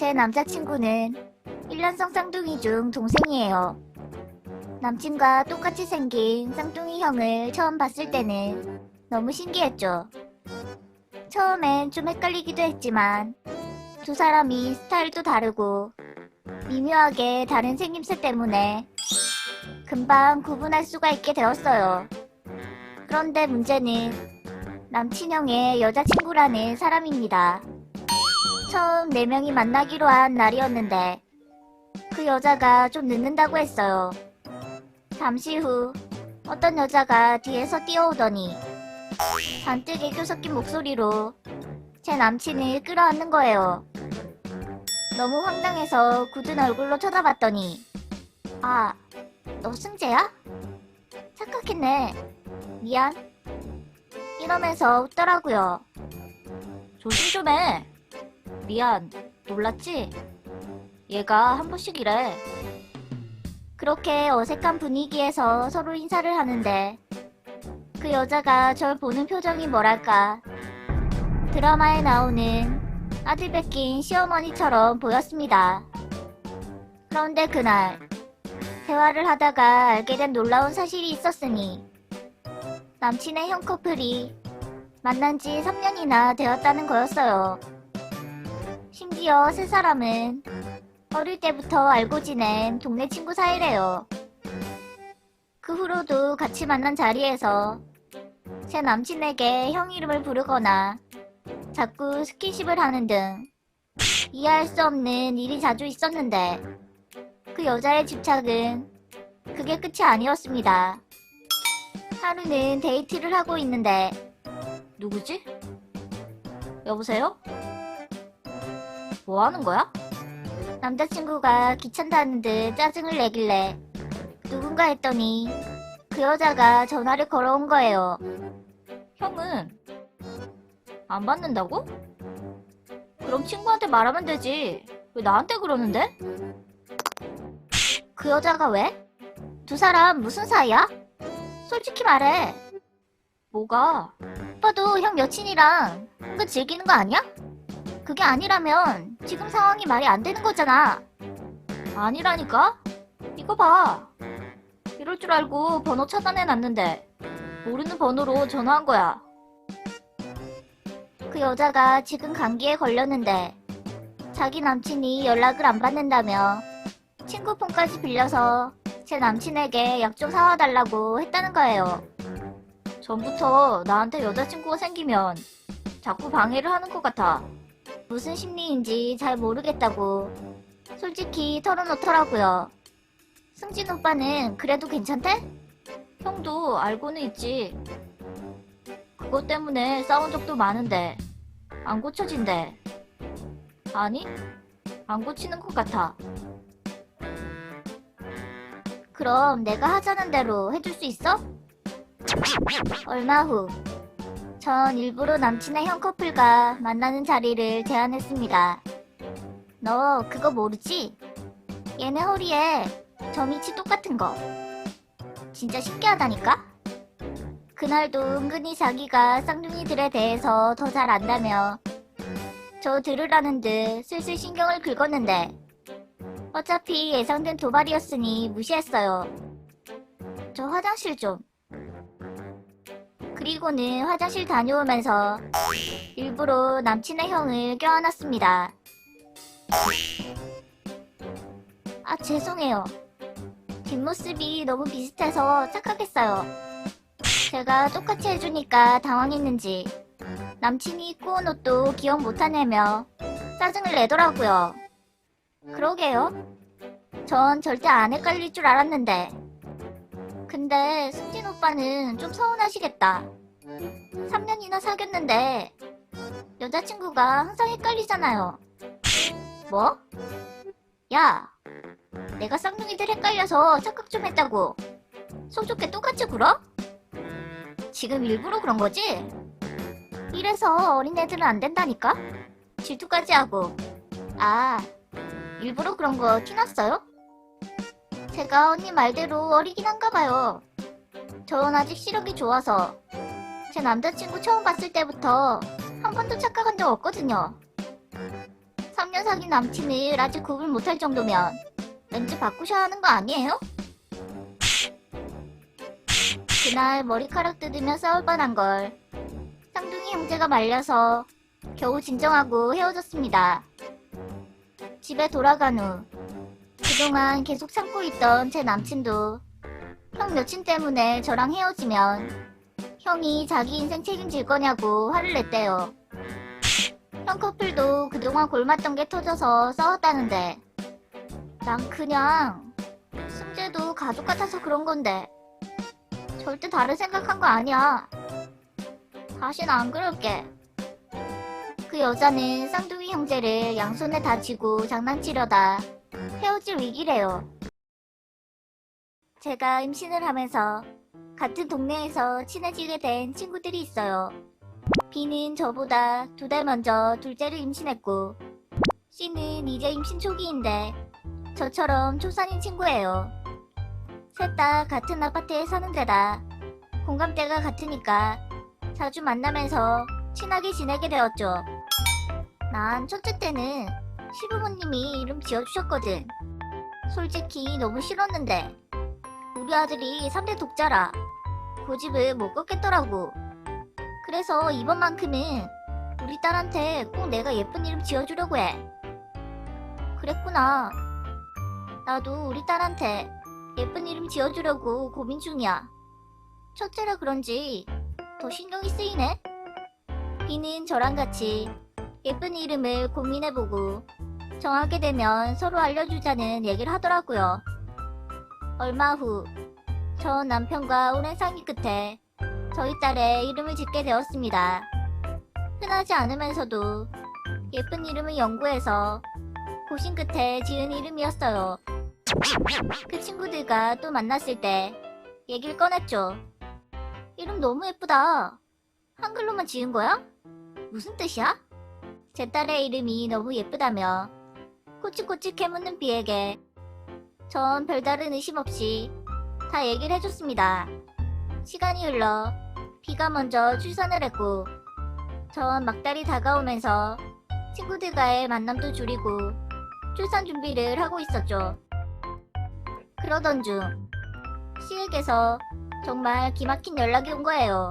제 남자친구는 1년생 쌍둥이 중 동생이에요. 남친과 똑같이 생긴 쌍둥이 형을 처음 봤을 때는 너무 신기했죠. 처음엔 좀 헷갈리기도 했지만 두 사람이 스타일도 다르고 미묘하게 다른 생김새 때문에 금방 구분할 수가 있게 되었어요. 그런데 문제는 남친형의 여자친구라는 사람입니다. 처음 네 명이 만나기로 한 날이었는데 그 여자가 좀 늦는다고 했어요. 잠시 후 어떤 여자가 뒤에서 뛰어오더니 잔뜩 애교 섞인 목소리로 제 남친을 끌어안는 거예요. 너무 황당해서 굳은 얼굴로 쳐다봤더니 아, 너 승재야? 착각했네. 미안. 이러면서 웃더라고요. 조심 좀 해. 미안. 놀랐지? 얘가 한 번씩 이래. 그렇게 어색한 분위기에서 서로 인사를 하는데 그 여자가 절 보는 표정이 뭐랄까 드라마에 나오는 아들 뺏긴 시어머니처럼 보였습니다. 그런데 그날 대화를 하다가 알게 된 놀라운 사실이 있었으니 남친의 형 커플이 만난 지 3년이나 되었다는 거였어요. 심지어 세 사람은 어릴 때부터 알고 지낸 동네 친구 사이래요. 그 후로도 같이 만난 자리에서 제 남친에게 형 이름을 부르거나 자꾸 스킨십을 하는 등 이해할 수 없는 일이 자주 있었는데 그 여자의 집착은 그게 끝이 아니었습니다. 하루는 데이트를 하고 있는데 누구지? 여보세요? 뭐 하는 거야? 남자친구가 귀찮다는 듯 짜증을 내길래 누군가 했더니 그 여자가 전화를 걸어온 거예요. 형은 안 받는다고? 그럼 친구한테 말하면 되지. 왜 나한테 그러는데? 그 여자가 왜? 두 사람 무슨 사이야? 솔직히 말해. 뭐가? 오빠도 형 여친이랑 은근 즐기는 거 아니야? 그게 아니라면 지금 상황이 말이 안 되는 거잖아. 아니라니까? 이거 봐. 이럴 줄 알고 번호 차단해 놨는데 모르는 번호로 전화한 거야. 그 여자가 지금 감기에 걸렸는데 자기 남친이 연락을 안 받는다며 친구 폰까지 빌려서 제 남친에게 약 좀 사와 달라고 했다는 거예요. 전부터 나한테 여자친구가 생기면 자꾸 방해를 하는 것 같아. 무슨 심리인지 잘 모르겠다고 솔직히 털어놓더라고요. 승진 오빠는 그래도 괜찮대? 형도 알고는 있지. 그것 때문에 싸운 적도 많은데 안 고쳐진대. 아니, 안 고치는 것 같아. 그럼 내가 하자는 대로 해줄 수 있어? 얼마 후, 전 일부러 남친의 형 커플과 만나는 자리를 제안했습니다. 너 그거 모르지? 얘네 허리에 점이치 똑같은 거. 진짜 신기하다니까? 그날도 은근히 자기가 쌍둥이들에 대해서 더 잘 안다며 저 들으라는 듯 슬슬 신경을 긁었는데 어차피 예상된 도발이었으니 무시했어요. 저 화장실 좀. 그리고는 화장실 다녀오면서 일부러 남친의 형을 껴안았습니다. 아, 죄송해요. 뒷모습이 너무 비슷해서 착각했어요. 제가 똑같이 해주니까 당황했는지 남친이 입고 온 옷도 기억 못하냐며 짜증을 내더라고요. 그러게요. 전 절대 안 헷갈릴 줄 알았는데. 근데 승진 오빠는 좀 서운하시겠다. 3년이나 사귀었는데 여자친구가 항상 헷갈리잖아요. 뭐? 야, 내가 쌍둥이들 헷갈려서 착각 좀 했다고. 속 좋게 똑같이 굴어? 지금 일부러 그런 거지? 이래서 어린애들은 안 된다니까? 질투까지 하고. 아, 일부러 그런 거 티났어요? 제가 언니 말대로 어리긴 한가 봐요. 전 아직 시력이 좋아서 제 남자친구 처음 봤을 때부터 한 번도 착각한 적 없거든요. 3년 사귄 남친을 아직 구분 못할 정도면 왠지 바꾸셔야 하는 거 아니에요? 그날 머리카락 뜯으며 싸울 뻔한 걸 쌍둥이 형제가 말려서 겨우 진정하고 헤어졌습니다. 집에 돌아간 후 그동안 계속 참고 있던 제 남친도 형 여친 때문에 저랑 헤어지면 형이 자기 인생 책임질 거냐고 화를 냈대요. 형 커플도 그동안 골맞던 게 터져서 싸웠다는데 난 그냥 승재도 가족 같아서 그런 건데 절대 다른 생각한 거 아니야. 다신 안 그럴게. 그 여자는 쌍둥이 형제를 양손에 다쥐고 장난치려다 헤어질 위기래요. 제가 임신을 하면서 같은 동네에서 친해지게 된 친구들이 있어요. B는 저보다 두 달 먼저 둘째를 임신했고 C는 이제 임신 초기인데 저처럼 초산인 친구예요. 셋 다 같은 아파트에 사는 데다 공감대가 같으니까 자주 만나면서 친하게 지내게 되었죠. 난 첫째 때는 시부모님이 이름 지어주셨거든. 솔직히 너무 싫었는데 우리 아들이 3대 독자라 고집을 못 꺾겠더라고. 그래서 이번만큼은 우리 딸한테 꼭 내가 예쁜 이름 지어주려고 해. 그랬구나. 나도 우리 딸한테 예쁜 이름 지어주려고 고민 중이야. 첫째라 그런지 더 신경이 쓰이네. 비는 저랑 같이 예쁜 이름을 고민해보고 정하게 되면 서로 알려주자는 얘기를 하더라고요. 얼마 후, 전 남편과 오랜 상의 끝에 저희 딸의 이름을 짓게 되었습니다. 흔하지 않으면서도 예쁜 이름을 연구해서 고심 끝에 지은 이름이었어요. 그 친구들과 또 만났을 때 얘기를 꺼냈죠. 이름 너무 예쁘다. 한글로만 지은 거야? 무슨 뜻이야? 제 딸의 이름이 너무 예쁘다며 꼬치꼬치 캐묻는 비에게 전 별다른 의심 없이 다 얘기를 해줬습니다. 시간이 흘러 비가 먼저 출산을 했고 전 막달이 다가오면서 친구들과의 만남도 줄이고 출산 준비를 하고 있었죠. 그러던 중 씨에게서 정말 기막힌 연락이 온 거예요.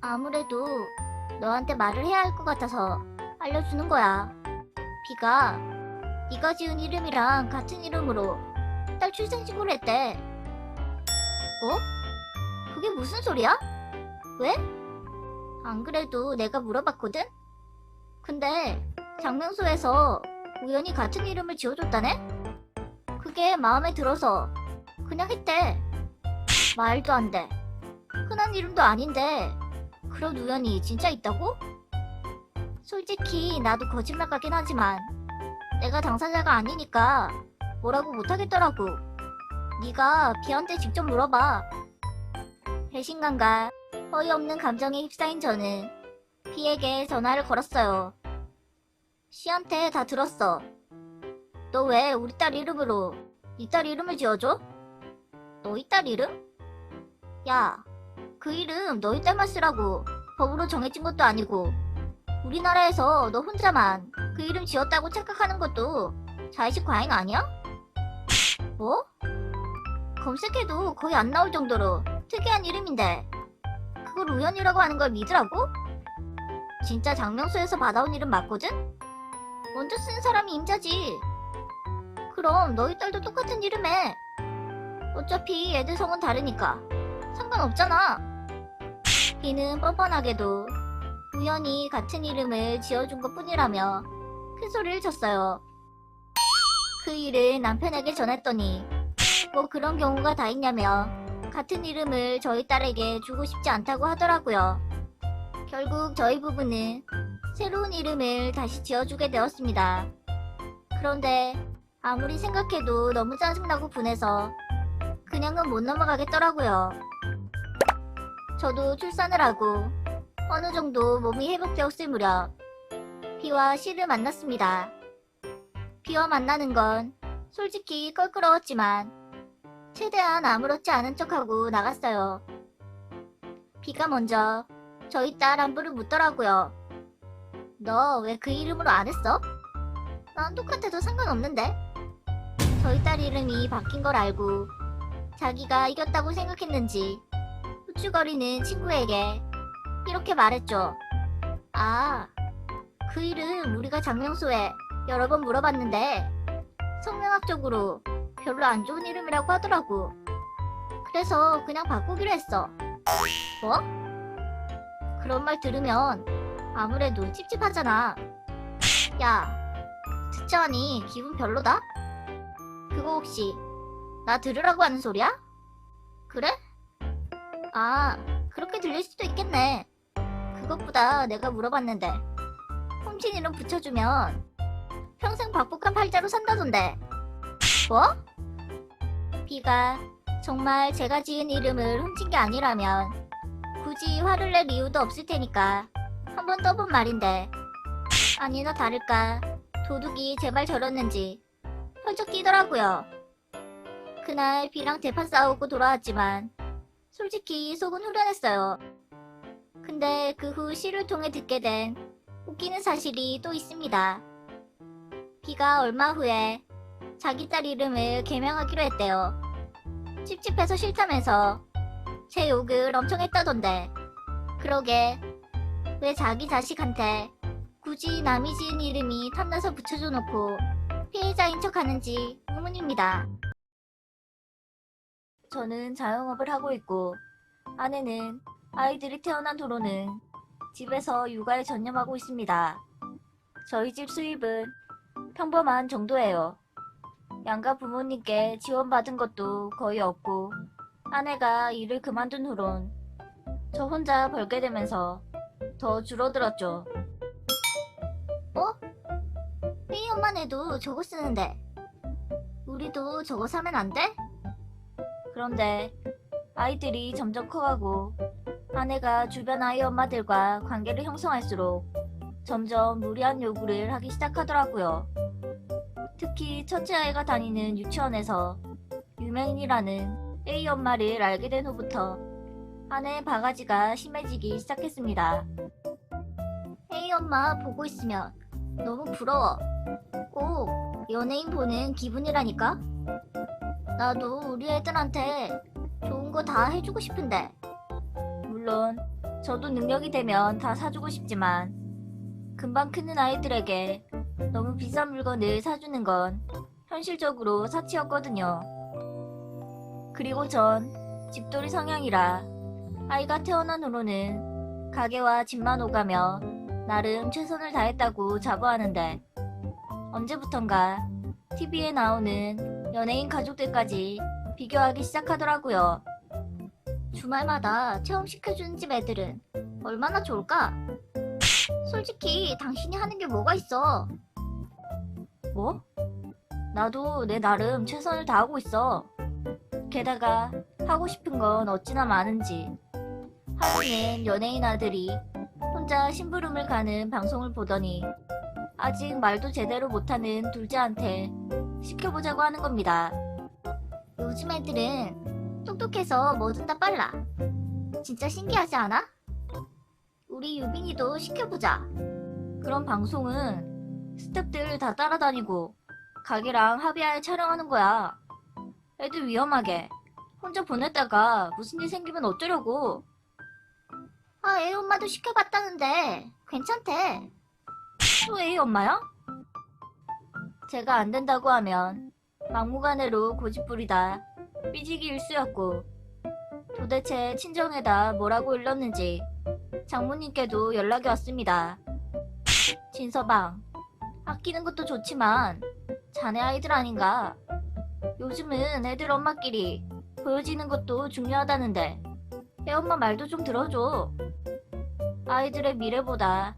아무래도 너한테 말을 해야 할 것 같아서 알려주는 거야. 비가 네가 지은 이름이랑 같은 이름으로 딸 출생신고를 했대. 뭐? 그게 무슨 소리야? 왜? 안 그래도 내가 물어봤거든? 근데 장명소에서 우연히 같은 이름을 지어줬다네? 그게 마음에 들어서 그냥 했대. 말도 안 돼. 흔한 이름도 아닌데 그런 우연이 진짜 있다고? 솔직히 나도 거짓말 같긴 하지만 내가 당사자가 아니니까 뭐라고 못하겠더라고. 네가 비한테 직접 물어봐. 배신감과 어이없는 감정에 휩싸인 저는 비에게 전화를 걸었어요. 씨한테 다 들었어. 너 왜 우리 딸 이름으로 네딸 이름을 지어줘? 너희 딸 이름? 야, 그 이름 너희 딸만 쓰라고 법으로 정해진 것도 아니고 우리나라에서 너 혼자만 그 이름 지었다고 착각하는 것도 자의식 과잉 아니야? 뭐? 검색해도 거의 안 나올 정도로 특이한 이름인데 그걸 우연이라고 하는 걸 믿으라고? 진짜 장명소에서 받아온 이름 맞거든? 먼저 쓴 사람이 임자지 그럼 너희 딸도 똑같은 이름에 어차피 애들 성은 다르니까 상관없잖아 비는 뻔뻔하게도 우연히 같은 이름을 지어준 것 뿐이라며 큰 소리를 쳤어요. 그 일을 남편에게 전했더니 뭐 그런 경우가 다 있냐며 같은 이름을 저희 딸에게 주고 싶지 않다고 하더라고요. 결국 저희 부부는 새로운 이름을 다시 지어주게 되었습니다. 그런데 아무리 생각해도 너무 짜증나고 분해서 그냥은 못 넘어가겠더라고요. 저도 출산을 하고 어느 정도 몸이 회복되었을 무렵 비와 씨를 만났습니다. 비와 만나는 건 솔직히 껄끄러웠지만 최대한 아무렇지 않은 척하고 나갔어요. 비가 먼저 저희 딸 안부를 묻더라고요. 너 왜 그 이름으로 안 했어? 난 똑같아도 상관없는데. 저희 딸 이름이 바뀐 걸 알고 자기가 이겼다고 생각했는지 후추거리는 친구에게 이렇게 말했죠. 아, 그 이름 우리가 장명소에 여러 번 물어봤는데 성명학적으로 별로 안 좋은 이름이라고 하더라고. 그래서 그냥 바꾸기로 했어. 뭐? 그런 말 들으면 아무래도 찝찝하잖아. 야, 듣자하니 기분 별로다? 그거 혹시 나 들으라고 하는 소리야? 그래? 아, 그렇게 들릴 수도 있겠네. 그것보다 내가 물어봤는데 훔친 이름 붙여주면 평생 박복한 팔자로 산다던데. 뭐? 비가 정말 제가 지은 이름을 훔친 게 아니라면 굳이 화를 낼 이유도 없을 테니까 한 번 떠본 말인데 아니나 다를까 도둑이 제발 저렸는지 펄쩍 뛰더라고요. 그날 비랑 대판 싸우고 돌아왔지만 솔직히 속은 후련했어요. 근데 그 후 시를 통해 듣게 된 웃기는 사실이 또 있습니다. 비가 얼마 후에 자기 딸 이름을 개명하기로 했대요. 찝찝해서 싫다면서 제 욕을 엄청 했다던데. 그러게 왜 자기 자식한테 굳이 남이 지은 이름이 탐나서 붙여줘 놓고 피해자인 척 하는지 의문입니다. 저는 자영업을 하고 있고 아내는 아이들이 태어난 도로는 집에서 육아에 전념하고 있습니다. 저희 집 수입은 평범한 정도예요. 양가 부모님께 지원받은 것도 거의 없고 아내가 일을 그만둔 후론 저 혼자 벌게 되면서 더 줄어들었죠. 어? 혜이 엄마네도 저거 쓰는데 우리도 저거 사면 안 돼? 그런데 아이들이 점점 커가고 아내가 주변 아이 엄마들과 관계를 형성할수록 점점 무리한 요구를 하기 시작하더라고요. 특히 첫째 아이가 다니는 유치원에서 유명인이라는 A 엄마를 알게 된 후부터 아내의 바가지가 심해지기 시작했습니다. A 엄마 보고 있으면 너무 부러워. 꼭 연예인 보는 기분이라니까? 나도 우리 애들한테 좋은 거 다 해주고 싶은데. 물론 저도 능력이 되면 다 사주고 싶지만 금방 크는 아이들에게 너무 비싼 물건을 사주는 건 현실적으로 사치였거든요. 그리고 전 집돌이 성향이라 아이가 태어난 후로는 가게와 집만 오가며 나름 최선을 다했다고 자부하는데 언제부턴가 TV에 나오는 연예인 가족들까지 비교하기 시작하더라고요. 주말마다 체험시켜주는 집 애들은 얼마나 좋을까? 솔직히 당신이 하는 게 뭐가 있어? 뭐? 나도 내 나름 최선을 다하고 있어. 게다가 하고 싶은 건 어찌나 많은지. 하루는 연예인 아들이 혼자 심부름을 가는 방송을 보더니 아직 말도 제대로 못하는 둘째한테 시켜보자고 하는 겁니다. 요즘 애들은 똑똑해서 뭐든 다 빨라. 진짜 신기하지 않아? 우리 유빈이도 시켜보자. 그런 방송은 스탭들 다 따라다니고 가게랑 합의하에 촬영하는 거야. 애들 위험하게. 혼자 보냈다가 무슨 일 생기면 어쩌려고. 아, 애 엄마도 시켜봤다는데 괜찮대. 또 애 엄마야? 제가 안 된다고 하면 막무가내로 고집부리다 삐지기 일쑤였고 도대체 친정에다 뭐라고 일렀는지 장모님께도 연락이 왔습니다. 진서방, 아끼는 것도 좋지만 자네 아이들 아닌가? 요즘은 애들 엄마끼리 보여지는 것도 중요하다는데 애 엄마 말도 좀 들어줘. 아이들의 미래보다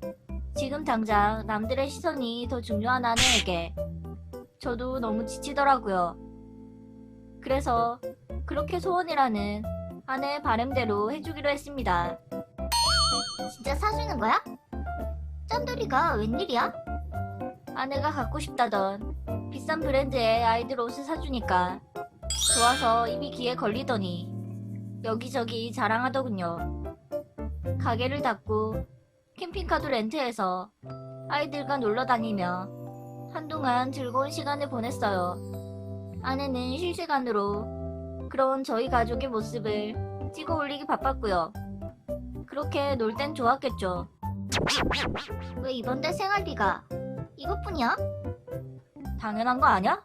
지금 당장 남들의 시선이 더 중요한 아내에게 저도 너무 지치더라고요. 그래서 그렇게 소원이라는 아내의 바램대로 해주기로 했습니다. 진짜 사주는 거야? 짠돌이가 웬일이야? 아내가 갖고 싶다던 비싼 브랜드의 아이들 옷을 사주니까 좋아서 입이 귀에 걸리더니 여기저기 자랑하더군요. 가게를 닫고 캠핑카도 렌트해서 아이들과 놀러 다니며 한동안 즐거운 시간을 보냈어요. 아내는 실시간으로 그런 저희 가족의 모습을 찍어 올리기 바빴고요. 그렇게 놀 땐 좋았겠죠. 왜 이번 달 생활비가 이것뿐이야? 당연한 거 아냐?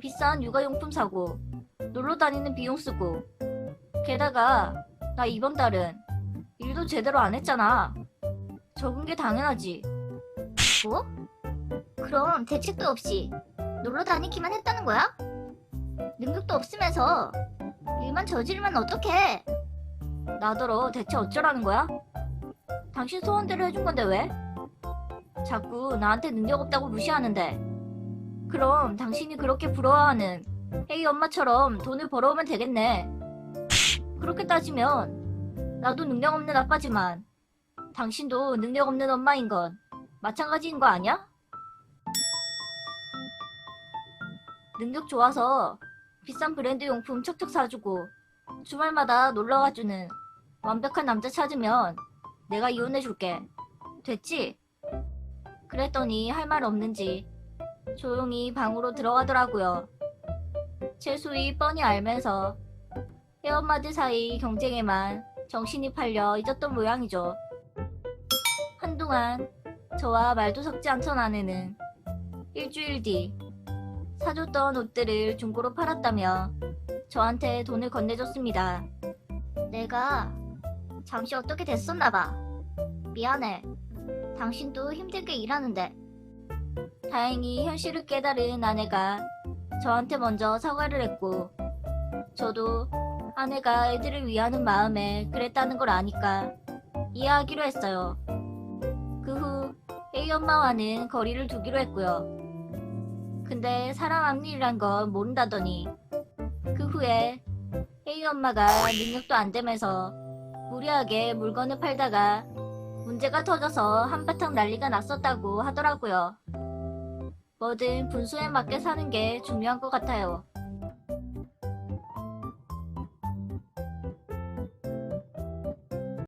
비싼 육아용품 사고, 놀러 다니는 비용 쓰고, 게다가 나 이번 달은 일도 제대로 안 했잖아. 적은 게 당연하지. 뭐? 그럼 대책도 없이 놀러 다니기만 했다는 거야? 능력도 없으면서 일만 저지르면 어떡해? 나더러 대체 어쩌라는 거야? 당신 소원대로 해준 건데 왜? 자꾸 나한테 능력 없다고 무시하는데. 그럼 당신이 그렇게 부러워하는 헤이 엄마처럼 돈을 벌어오면 되겠네. 그렇게 따지면 나도 능력 없는 아빠지만 당신도 능력 없는 엄마인 건 마찬가지인 거 아니야? 능력 좋아서 비싼 브랜드 용품 척척 사주고 주말마다 놀러가주는 완벽한 남자 찾으면 내가 이혼해줄게. 됐지? 그랬더니 할 말 없는지 조용히 방으로 들어가더라고요. 제 수위 뻔히 알면서 애엄마들 사이 경쟁에만 정신이 팔려 잊었던 모양이죠. 한동안 저와 말도 섞지 않던 아내는 일주일 뒤 사줬던 옷들을 중고로 팔았다며 저한테 돈을 건네줬습니다. 내가 잠시 어떻게 됐었나봐. 미안해. 당신도 힘들게 일하는데. 다행히 현실을 깨달은 아내가 저한테 먼저 사과를 했고, 저도 아내가 애들을 위하는 마음에 그랬다는 걸 아니까 이해하기로 했어요. 그 후 A 엄마와는 거리를 두기로 했고요. 근데 사람 앞일이란 건 모른다더니 그 후에 A 엄마가 능력도 안 되면서 무리하게 물건을 팔다가 문제가 터져서 한바탕 난리가 났었다고 하더라고요. 뭐든 분수에 맞게 사는 게 중요한 것 같아요.